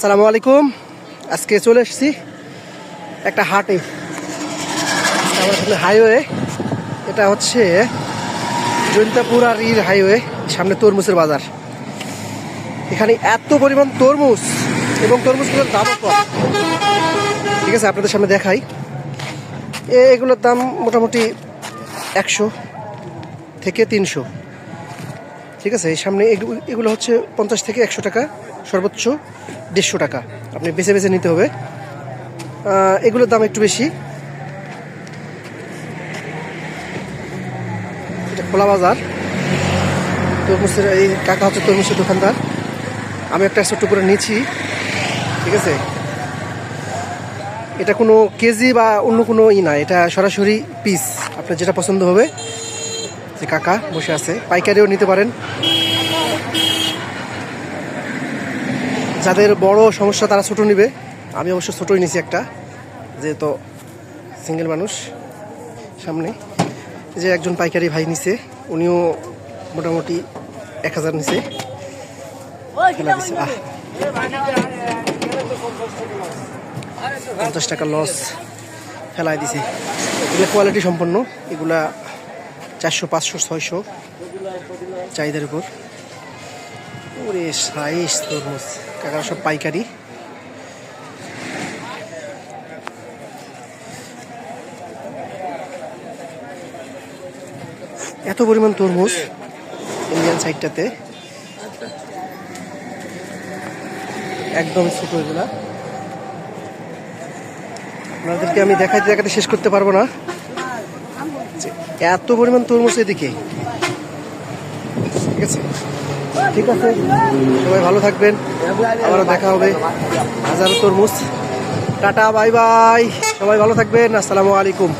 আসসালামু আলাইকুম। আজকে চলে এসেছি একটা হাটে। সামনে হাইওয়ে, এটা হচ্ছে জৈন্তাপুর আর ইর হাইওয়ে, সামনে তরমুজের বাজার। এখানে এত পরিমাণ তরমুজ এবং তরমুজগুলোর দামও কম। ঠিক আছে, আপনাদের সামনে দেখাই। এগুলোর দাম মোটামুটি একশো থেকে তিনশো। ঠিক আছে, এই সামনে এগু- এগুলো হচ্ছে পঞ্চাশ থেকে একশো টাকা, সর্বোচ্চ দেড়শো টাকা। আপনি বেছে বেছে নিতে হবে। এগুলোর দাম একটু বেশি। এটা খোলা বাজার। তরমুজের এই কাকা হচ্ছে তরমুজের দোকানদার। আমি একটা ছোট্ট করে নিয়েছি, ঠিক আছে? এটা কোনো কেজি বা অন্য কোনো ই না, এটা সরাসরি পিস আপনার যেটা পছন্দ হবে যে কাকা বসে আছে, পাইকারিও নিতে পারেন। যাদের বড় সমস্যা, তারা ছোট নিবে। আমি অবশ্য ছোটই নিছি একটা, যেহেতু সিঙ্গেল মানুষ সামনে। যে একজন পাইকারি ভাই নিছে, উনিও মোটামুটি এক হাজার নিছে। পঞ্চাশ টাকা লস ফেলাই দিছে। এগুলো কোয়ালিটি সম্পন্ন, এগুলা চারশো, পাঁচশো, ছয়শো চাহিদার উপর। ওরে সাইজ তরমুজ। কাকা সব পাইকারি। এত পরিমাণ তরমুজ ইন্ডিয়ান সাইডটাতে। একদম ছোট এগুলা। আপনাদেরকে আমি দেখাতে দেখাতে শেষ করতে পারব না। এত পরিমাণ তরমুজ এদিকে। ঠিক আছে? ঠিক আছে? সবাই ভালো থাকবেন। আবারও দেখা হবে। হাজারো তরমুজ। Tata, bye bye. সবাই ভালো থাকবেন। আসসালামু আলাইকুম।